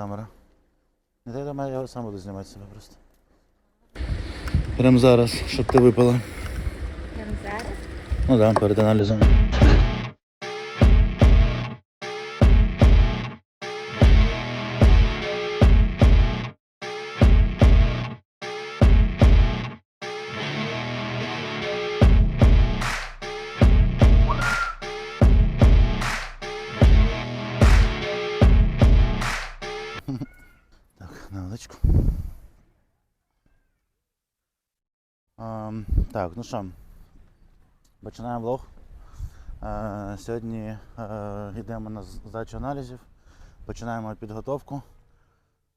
камера. Не дай до мене, я сам буду знімати себе просто. Прямо зараз, щоб ти випила. Прямо зараз? Ну так, да, перед аналізом. Так, ну що, Починаємо влог. Е, Сьогодні е, йдемо на здачу аналізів. Починаємо підготовку.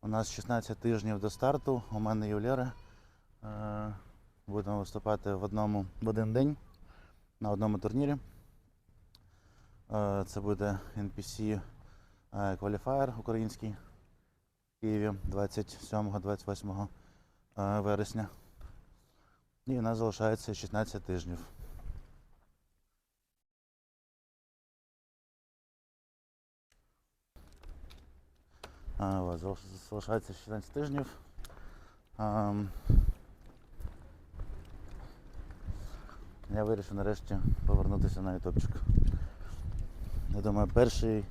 У нас 16 тижнів до старту. У мене і. Е, Будемо виступати в одному в один день на одному турнірі. Е, Це буде NPC е, Qualifier український в Києві 27-28 е, вересня. І у нас залишається 16 тижнів. Залишається 16 тижнів. Я вирішив нарешті повернутися на ютубчик. Я думаю, перший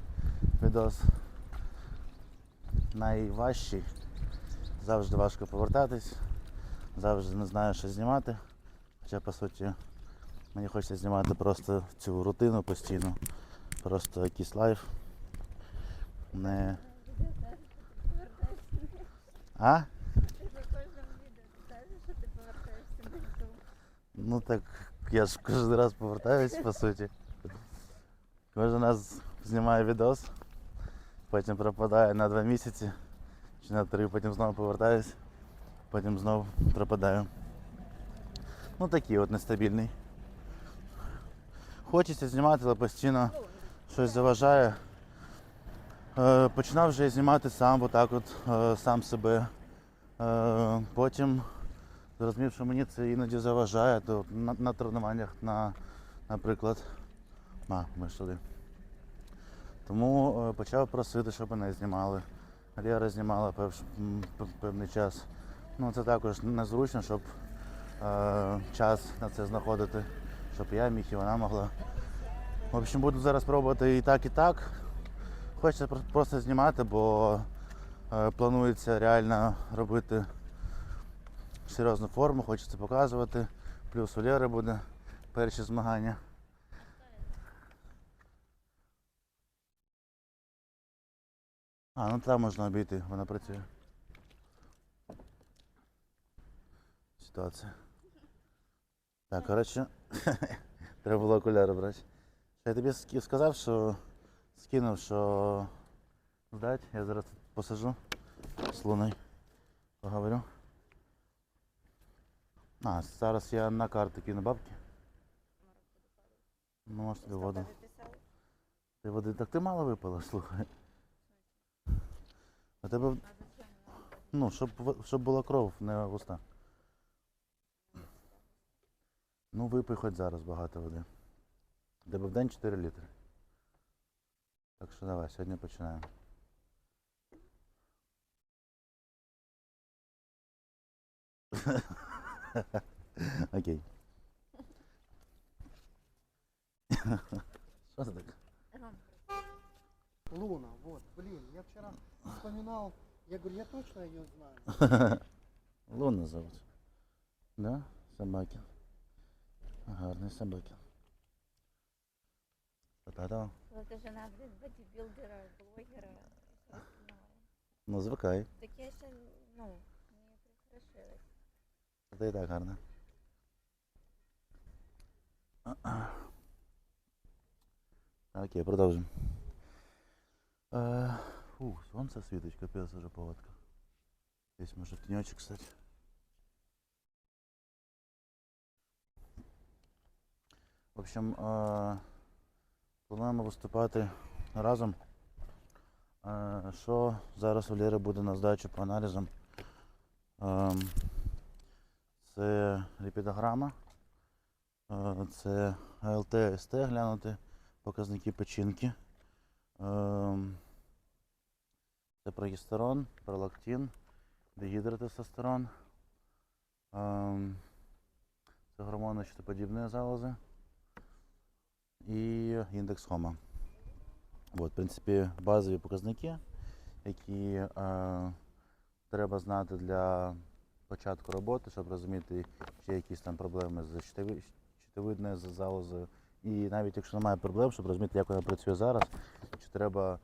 відос найважчий. Завжди важко повертатись, завжди не знаю, що знімати. Хоча по суті мені хочеться знімати просто цю рутину постійно. Просто якийсь лайф. Не. А? Ну так я ж кожен раз повертаюсь по суті. Кожен раз знімаю відос, потім пропадаю на два місяці чи на три, потім знову повертаюсь, потім знову пропадаю. Ну такий от нестабільний. Хочеться знімати, але постійно щось заважає. Е, починав вже знімати сам, отак от, е, сам себе. Е, потім зрозумів, що мені це іноді заважає, то на, на тренуваннях, на, наприклад. А, ми ж. Тому почав просити, щоб мене знімали. Лєра знімала пев- певний час. Ну це також незручно, щоб е, час на це знаходити, щоб я міг і вона могла. В общем, буду зараз пробувати і так, і так. Хочеться просто знімати, бо е, планується реально робити серйозну форму, хочеться показувати. Плюс у Лєри буде перші змагання. А, ну там можна обійти, вона працює. Ситуація. Так, коротше, треба було окуляри брати. Я тобі сказав, що скинув, що здать. Я зараз тут посажу з Луною. Поговорю. А, зараз я на карти кину бабки. Ну, може тобі воду. Ти води. Так ти мало випила, слухай. А тебе. Ну, щоб, щоб була кров, не густа. Ну, випий хоч зараз багато води. Тебе в день 4 літри. Так що давай, сьогодні починаємо. Окей. Що це таке? Луна, вот, блин, я вчера вспоминал, я говорю, я точно ее знаю. Луна зовут. Да? Собаки. Гарні собаки. Та-та-та. Коли ти жена блін, бодібілдера, блогера. і все остальное. Ну, звикай. Таке ще, ну, не прихорошилось. Це і так гарно. Окей, продовжимо. Е, Фу, сонце світить, капець уже поводка. Десь може тіньочок, кстати. В общем, е, плануємо виступати разом. Е, Що зараз Лєри буде на здачу по аналізам? Ем, Це ліпідограма, е, це АЛТ, СТ глянути, показники печінки. Це прогестерон, пролактин, дегідротестостерон. Це гормони щитоподібної залози індекс хома. От, в принципі, базові показники, які е, треба знати для початку роботи, щоб розуміти, чи є якісь там проблеми з щитови- щитовидною з залозою. І навіть якщо немає проблем, щоб розуміти, як вона працює зараз, чи треба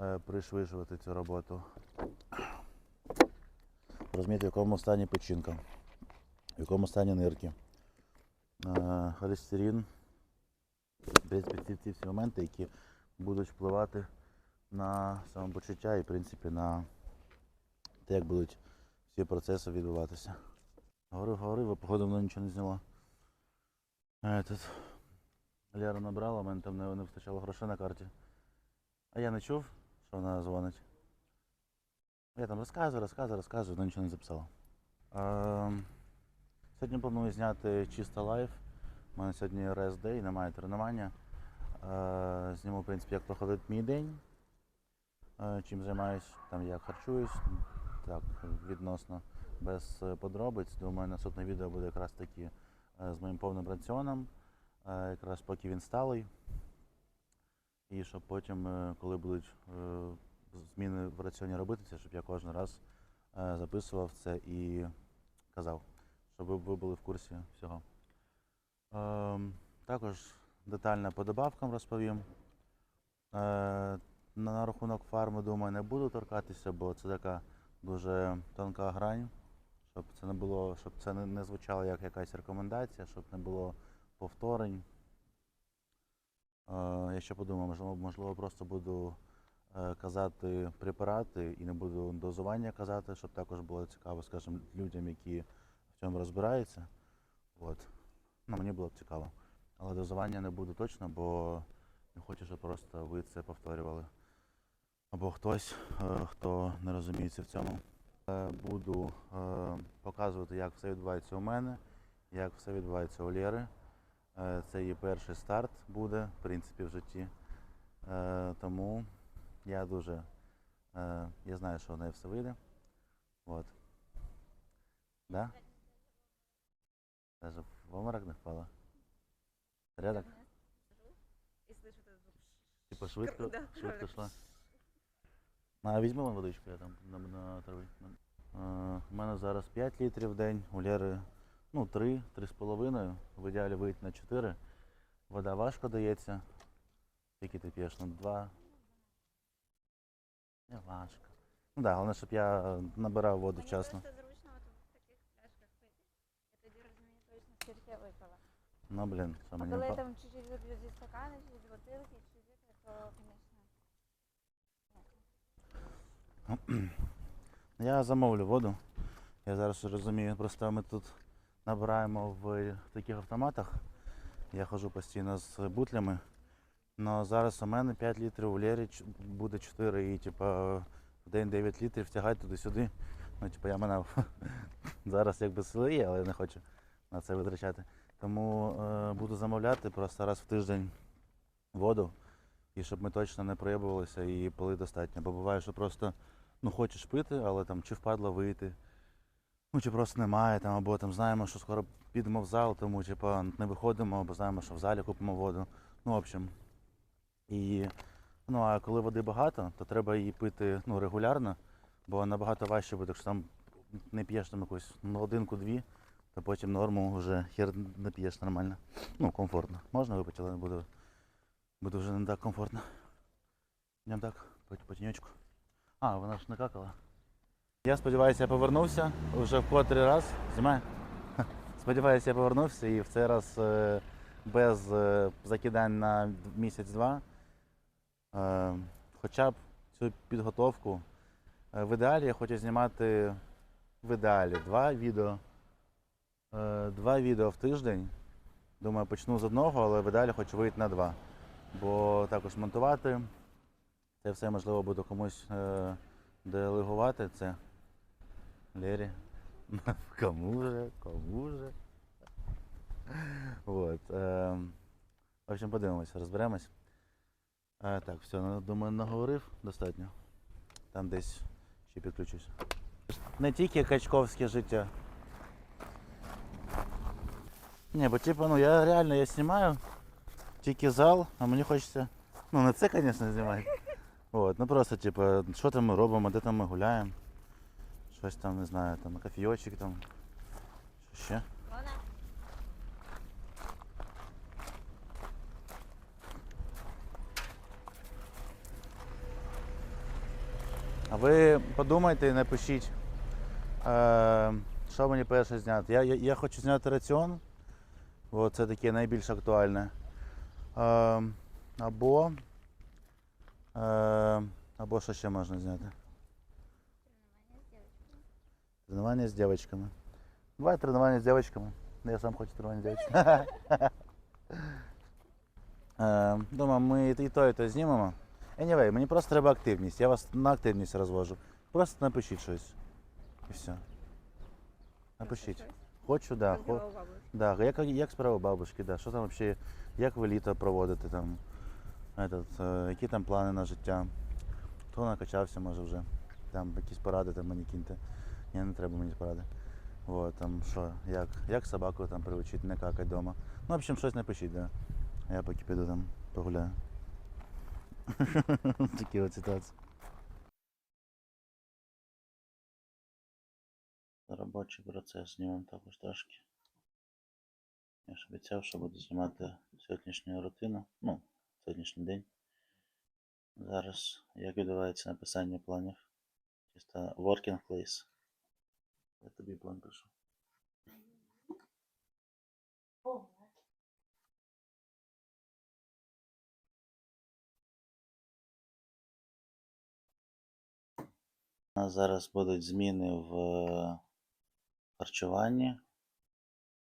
е, пришвидшувати цю роботу. Розуміти, в якому стані печінка, в якому стані нирки. Е, холестерин. Принципі, ці, всі моменти, які будуть впливати на самопочуття і, в принципі, на те, як будуть всі процеси відбуватися. Говорив, говорив, а походу воно нічого не зняло. Е, Тут Лера набрала, у мене там не, не вистачало грошей на карті. А я не чув, що вона дзвонить. Я там розказую, розказую, розказую, але нічого не записала. Ем, сьогодні планую зняти чисто лайв. У мене сьогодні rest day, немає тренування. Е, зніму, в принципі, як проходить мій день, е, чим займаюсь, там як харчуюсь, так, відносно без е, подробиць. Думаю, наступне відео буде якраз таки з моїм повним раціоном, якраз поки він сталий. І щоб потім, коли будуть зміни в раціоні робитися, щоб я кожен раз записував це і казав, щоб ви були в курсі всього. Ем, Також детально по добавкам розповім. Е, На рахунок фарми, думаю, не буду торкатися, бо це така дуже тонка грань, щоб це не було, щоб це не, звучало як якась рекомендація, щоб не було повторень. Е, Я ще подумав, можливо, можливо просто буду е, казати препарати і не буду дозування казати, щоб також було цікаво, скажімо, людям, які в цьому розбираються. От. Ну, мені було б цікаво. Але дозування не буду точно, бо не хочу, щоб просто ви це повторювали. Або хтось, е, хто не розуміється в цьому. Е, Буду е, показувати, як все відбувається у мене, як все відбувається у Лєри. Це її перший старт буде, в принципі, в житті. Тому я дуже я знаю, що в неї все вийде. От. Да? Даже в обморок не впала. Порядок? И слышу этот звук. Типа швидко, Да, швидко йшла. А візьми вон водичку, я там на, на траві. Е, У мене зараз 5 літрів в день, у Лєри ну, 3, 3,5. В ідеалі вийти на 4. Вода важко дається. Скільки ти п'єш? Ну, 2. Не важко. Ну так, головне, щоб я набирав воду вчасно. просто зручно от в таких пляшках пити. Я тоді я випила. Ну, блін, А мені коли я там чуть-чуть вип'ю зі стакана, чи з бутилки, чи з то, звісно. Я замовлю воду. Я зараз розумію, просто ми тут набираємо в таких автоматах. Я ходжу постійно з бутлями. Но зараз у мене 5 літрів у Лєрі буде 4 і типа в день 9 літрів тягати туди-сюди. Ну, типа я мене зараз якби сили є, але я не хочу на це витрачати. Тому е, буду замовляти просто раз в тиждень воду. І щоб ми точно не проєбувалися і пили достатньо. Бо буває, що просто ну, хочеш пити, але там чи впадло вийти, ну чи просто немає, там, або там знаємо, що скоро підемо в зал, тому типа, не виходимо, або знаємо, що в залі купимо воду. Ну, в общем. І, ну, а коли води багато, то треба її пити ну, регулярно, бо набагато важче буде, якщо там не п'єш там якусь ну, годинку-дві, то потім норму вже хер не п'єш нормально. Ну, комфортно. Можна випити, але буде, буде вже не так комфортно. Йдемо так, по. А, вона ж не какала. Я сподіваюся, я повернувся вже в котрий раз. Знімає? Сподіваюся, я повернувся і в цей раз е, без е, закидань на місяць-два. Е, хоча б цю підготовку. В ідеалі я хочу знімати в ідеалі два відео. Е, два відео в тиждень. Думаю, почну з одного, але в хочу вийти на два. Бо також монтувати. Це все можливо буду комусь е, делегувати. Це Лері. Кому же, кому же. Вот. Е, в общем, подивимося, розберемось. Е, так, все, думаю, наговорив достатньо. Там десь Ще підключусь. Не тільки качковське життя. Ні, бо типу, ну я реально я знімаю тільки зал, а мені хочеться. Ну не це, звісно, знімати. От, ну просто, типу, що там ми робимо, де там ми гуляємо. Щось там, не знаю, там кофійочок там. Що ще? А ви подумайте і напишіть, е, що мені перше зняти. Я, я, я хочу зняти раціон, бо це таке найбільш актуальне. Е, або, е, або що ще можна зняти? Тренування з дівчинками. Дівчатками. Давай тренування з дівчатками. Я сам хочу тренування з дівчатками. Е, Думаю, ми і то, і то знімемо. Anyway, мені просто треба активність. Я вас на активність розвожу. Просто напишіть щось. І все. Напишіть. Хочу, да. Хо... у бабушки? Да, як, як справа бабушки, да. Що там взагалі, як ви літо проводите там? Этот, е, які там плани на життя? Хто накачався, може вже. Там якісь поради там мені киньте. Ні, не треба мені поради. Вот, там що, як, як собаку там приучити не какати вдома. Ну, в общем, щось напишіть, да. А я поки піду там погуляю. Такі от ситуації. Робочий процес знімемо також трошки. Я ж обіцяв, що буду знімати сьогоднішню рутину, ну, сьогоднішній день. Зараз як відбувається написання планів. Чисто working place. Я тобі план пишу. У нас зараз будуть зміни в харчуванні.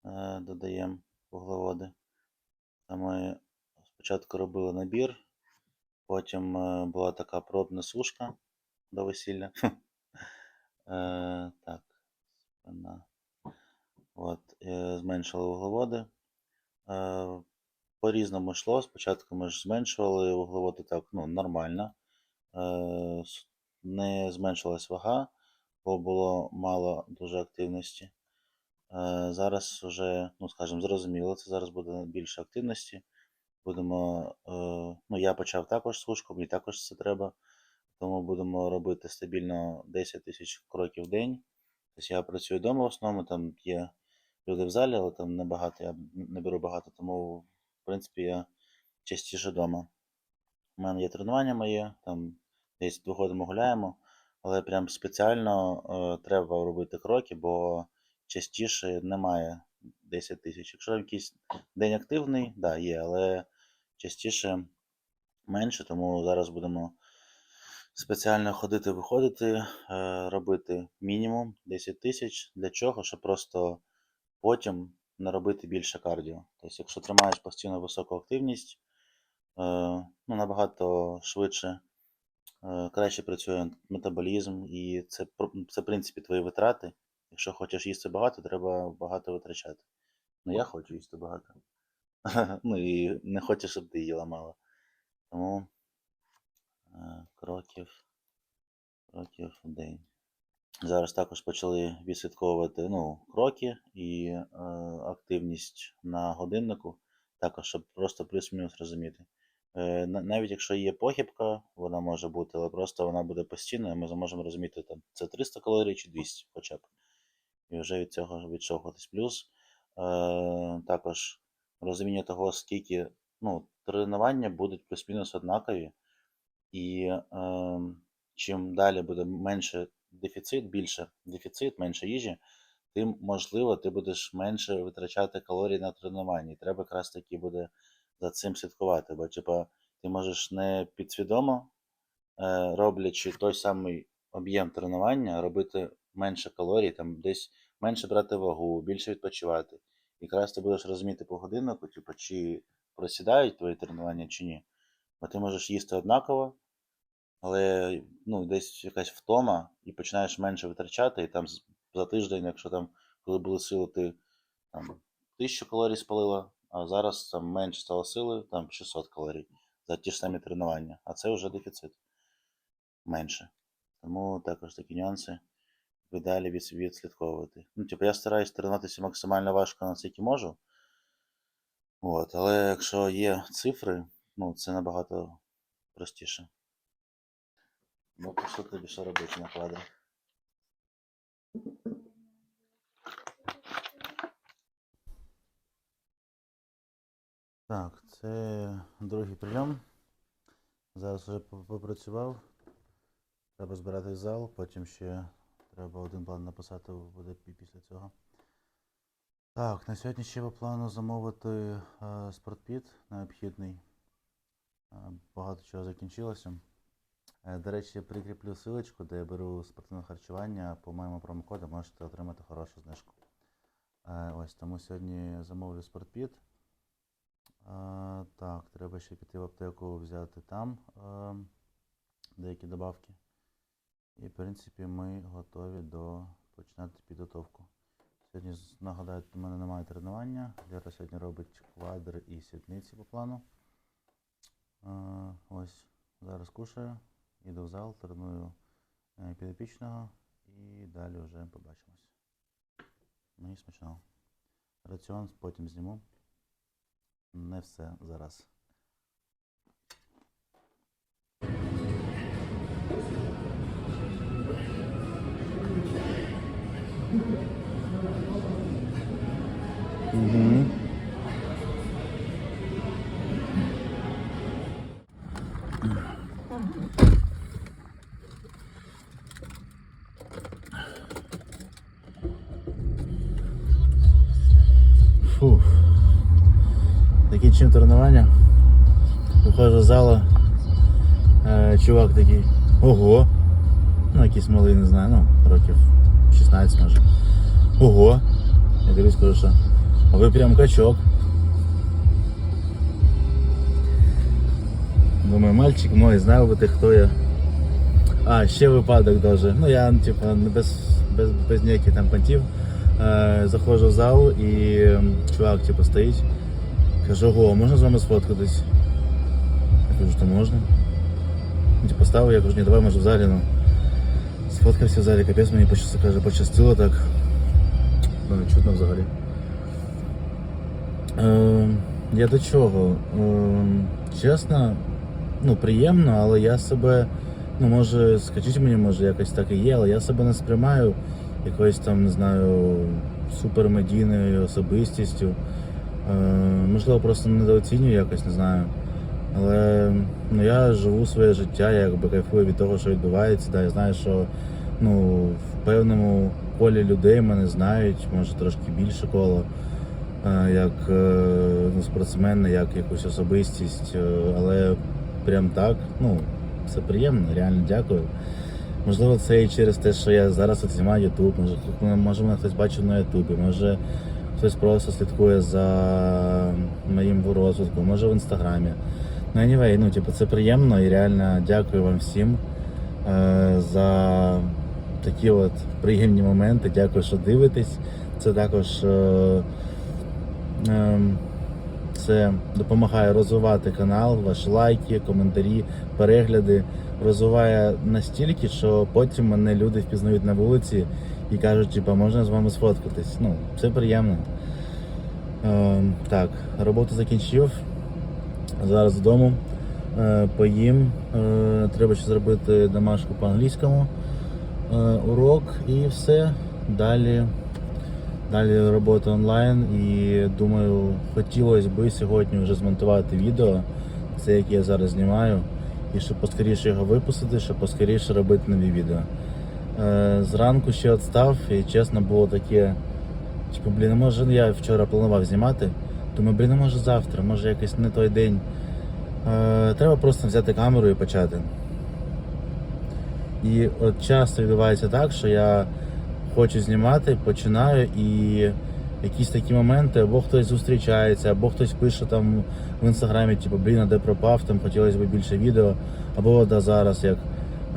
Е, Додаємо вуглеводи. Ми спочатку робили набір, потім е, була така пробна сушка до весілля. Е, Так. От, зменшили вуглеводи. По-різному йшло. Спочатку ми ж зменшували вуглеводи так, ну, нормально. Не зменшилась вага, бо було мало дуже активності. Е, Зараз вже, ну скажімо, зрозуміло, це зараз буде більше активності. Будемо, е, ну я почав також сушку, мені також це треба. Тому будемо робити стабільно 10 тисяч кроків в день. Тобто я працюю вдома в основному, там є люди в залі, але там небагато, я не беру багато, тому в принципі я частіше вдома. У мене є тренування моє, там десь виходимо гуляємо, але прям спеціально е, треба робити кроки, бо частіше немає 10 тисяч. Якщо якийсь день активний, да, є, але частіше менше, тому зараз будемо спеціально ходити, виходити, е, робити мінімум 10 тисяч. Для чого? Щоб просто потім не робити більше кардіо. Тобто, якщо тримаєш постійно високу активність, е, ну, набагато швидше, краще працює метаболізм, і це, це в принципі твої витрати. Якщо хочеш їсти багато, треба багато витрачати. Ну, я хочу їсти багато. Ну і не хочу, щоб ти їла мало. Тому е, кроків, кроків в день. Зараз також почали відслідковувати ну, кроки і е, активність на годиннику, також, щоб просто плюс-мінус розуміти. Е, на- навіть якщо є похибка, вона може бути, але просто вона буде постійною, ми зможемо розуміти, там, це 300 калорій чи 200 хоча б. І вже від цього відшовхуватись. Плюс е, також розуміння того, скільки ну, тренування будуть плюс-мінус однакові, і е, чим далі буде менше дефіцит, більше дефіцит, менше їжі, тим можливо ти будеш менше витрачати калорій на тренуванні. Треба якраз таки буде за цим слідкувати. Бо типа, ти можеш не підсвідомо, е, роблячи той самий об'єм тренування, робити менше калорій, там десь менше брати вагу, більше відпочивати. І якраз ти будеш розуміти по годиннику, типу, чи просідають твої тренування, чи ні. Бо ти можеш їсти однаково, але ну, десь якась втома, і починаєш менше витрачати, і там за тиждень, якщо там, коли були сили, ти там 1000 калорій спалила, а зараз там менше стало сили, там 600 калорій за ті ж самі тренування. А це вже дефіцит. Менше. Тому також такі нюанси ви далі від, відслідковувати. Ну, типу, я стараюсь тренуватися максимально важко на скільки можу. От, але якщо є цифри, ну це набагато простіше. Ну, то що тобі що робити на квадрі? Так, це другий прийом. Зараз вже попрацював. Треба збирати зал, потім ще треба один план написати буде пі- після цього. Так, на сьогодні ще по плану замовити е, спортпіт необхідний. Е, багато чого закінчилося. Е, до речі, прикріплю силочку, де я беру спортивне харчування по моєму промокоду, можете отримати хорошу знижку. Е, ось тому сьогодні замовлю спортпіт. Е, так, треба ще піти в аптеку взяти там е, деякі добавки. І, в принципі, ми готові до починати підготовку. Сьогодні, нагадаю, у мене немає тренування. Лера сьогодні робить квадри і сідниці по плану. Е, ось, зараз кушаю, іду в зал, треную е, підопічного і далі вже побачимось. Ну і смачного. Раціон потім зніму. Не все зараз. Закінчив тренування. Виходжу з залу. Е, чувак такий. Ого. Ну, якийсь малий, не знаю, ну, років 16 може. Ого. Я дивлюсь, кажу, що. А ви прям качок. Думаю, мальчик мой, знав би ти, хто я. А, ще випадок даже. Ну я типа без, без, без ніяких там понтів. Е, заходжу в зал і чувак типу, стоїть. Кажу, ого, можна з вами сфоткатись? Я кажу, що можна. Ну, типу, ставив, я кажу, ні, давай може в залі, ну. Сфоткався в залі, капець мені пощастило, каже, пощастило так. Ну, не чутно взагалі. Е, я до чого? Е, чесно, ну, приємно, але я себе, ну, може, скажіть мені, може, якось так і є, але я себе не сприймаю якоюсь там, не знаю, супермедійною особистістю. Е, можливо, просто недооцінюю якось, не знаю. Але ну, я живу своє життя, я якби кайфую від того, що відбувається. Да, я знаю, що ну, в певному колі людей мене знають, може трошки більше коло, е, як е, ну, спортсмена, як якусь особистість. Але прям так, ну, це приємно, реально дякую. Можливо, це і через те, що я зараз знімаю Ютуб, може, може мене хтось бачив на Ютубі, може хтось просто слідкує за моїм розвитком, може в інстаграмі. Ну, anyway, ну, типу, це приємно і реально дякую вам всім е, за такі от приємні моменти. Дякую, що дивитесь. Це також е, е, це допомагає розвивати канал, ваші лайки, коментарі, перегляди. Розвиває настільки, що потім мене люди впізнають на вулиці і кажуть, типа, можна з вами сфоткатись. Ну, це приємно. Е, так, роботу закінчив. Зараз вдома. Е, поїм. Е, треба ще зробити домашку по-англійському. Е, урок і все. Далі. Далі робота онлайн і думаю, хотілося би сьогодні вже змонтувати відео, це яке я зараз знімаю, і щоб поскоріше його випустити, щоб поскоріше робити нові відео. Зранку ще відстав і чесно було таке. Типу, блін, а може я вчора планував знімати. Думаю, блін, а може завтра, може якийсь не той день. Е, треба просто взяти камеру і почати. І от часто відбувається так, що я хочу знімати, починаю і якісь такі моменти, або хтось зустрічається, або хтось пише там в інстаграмі, типу, блін, а де пропав, там хотілося б більше відео. Або да, зараз, як,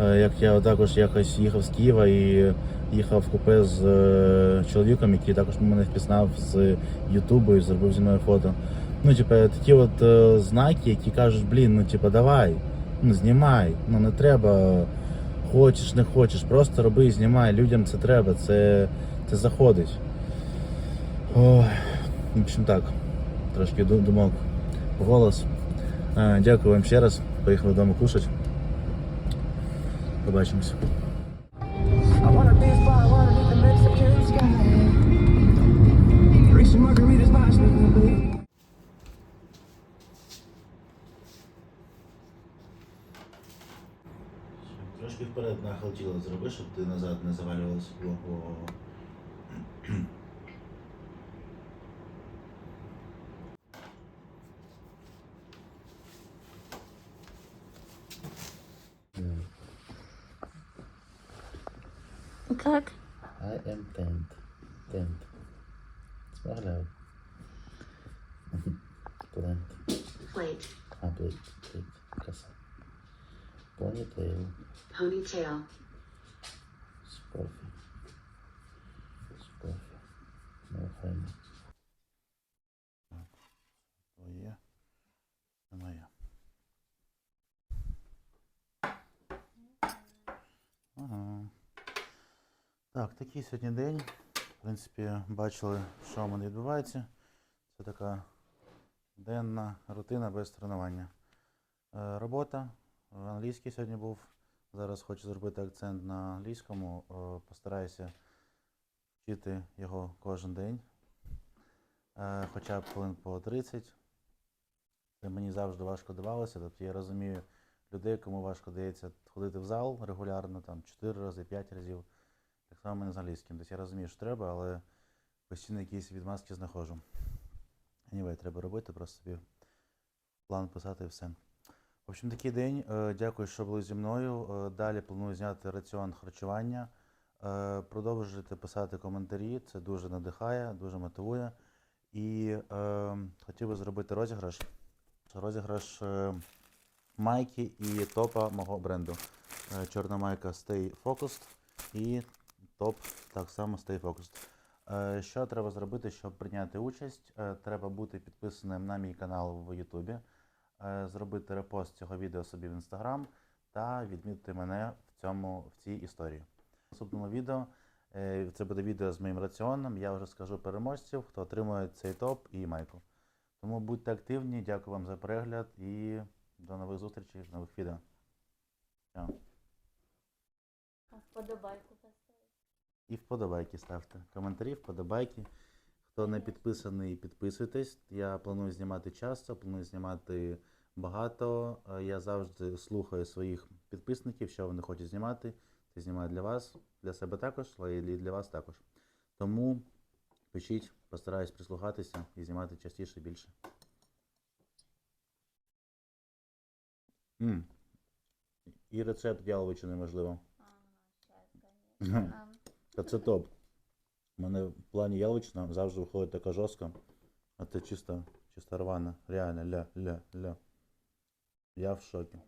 як я також якось їхав з Києва і їхав в купе з е, чоловіком, який також мене впізнав з Ютубу і зробив зі мною фото. Ну, типу, такі от е, знаки, які кажуть, блін, ну типу, давай, ну знімай, ну не треба хочеш, не хочеш, просто роби і знімай. Людям це треба, це, це заходить. Ой, в общем так, трошки ду- думок голос. Е, Дякую вам ще раз. Поїхали вдома кушати. Snoopy. Трошки вперед нахил тіла зроби, щоб ти назад не завалювалася. I am tent. Tent. It's loud. Plant. Plate. Ah, plate. Plate. Ponytail. Ponytail. It's perfect. Такий сьогодні день. В принципі, бачили, що в мене відбувається. Це така денна рутина без тренування. Е, робота. Англійський сьогодні був. Зараз хочу зробити акцент на англійському. Е, Постараюся вчити його кожен день. Е, Хоча б хвилин по 30. Це мені завжди важко давалося. Тобто я розумію людей, кому важко дається ходити в зал регулярно, там 4 рази, 5 разів. Так само мене з англійським. Тобто я розумію, що треба, але постійно якісь відмазки знаходжу. Anyway, треба робити, просто собі план писати і все. В общем, такий день. Е, Дякую, що були зі мною. Е, Далі планую зняти раціон харчування. Е, Продовжуйте писати коментарі. Це дуже надихає, дуже мотивує. І е, хотів би зробити розіграш. Розіграш майки і топа мого бренду. Чорна майка Stay Focused і топ так само Stay Focused. Е, Що треба зробити, щоб прийняти участь? Е, Треба бути підписаним на мій канал в Ютубі, е, зробити репост цього відео собі в інстаграм та відмітити мене в цьому в цій історії. В наступному відео це буде відео з моїм раціоном. Я вже скажу переможців, хто отримує цей топ і майку. Тому будьте активні, дякую вам за перегляд і до нових зустрічей нових відео. Вподобайку. І вподобайки ставте. Коментарі, вподобайки. Хто не підписаний, підписуйтесь. Я планую знімати часто, планую знімати багато. Я завжди слухаю своїх підписників, що вони хочуть знімати. Це знімаю для вас, для себе також, але і для вас також. Тому пишіть, постараюсь прислухатися і знімати частіше більше. М. І рецепт яловичини можливо. Ага, щас, конечно. Та це топ. У мене в плані яловична завжди виходить така жорстка, а це чисто, чисто рвана. Реально, ля, ля, ля. Я в шокі.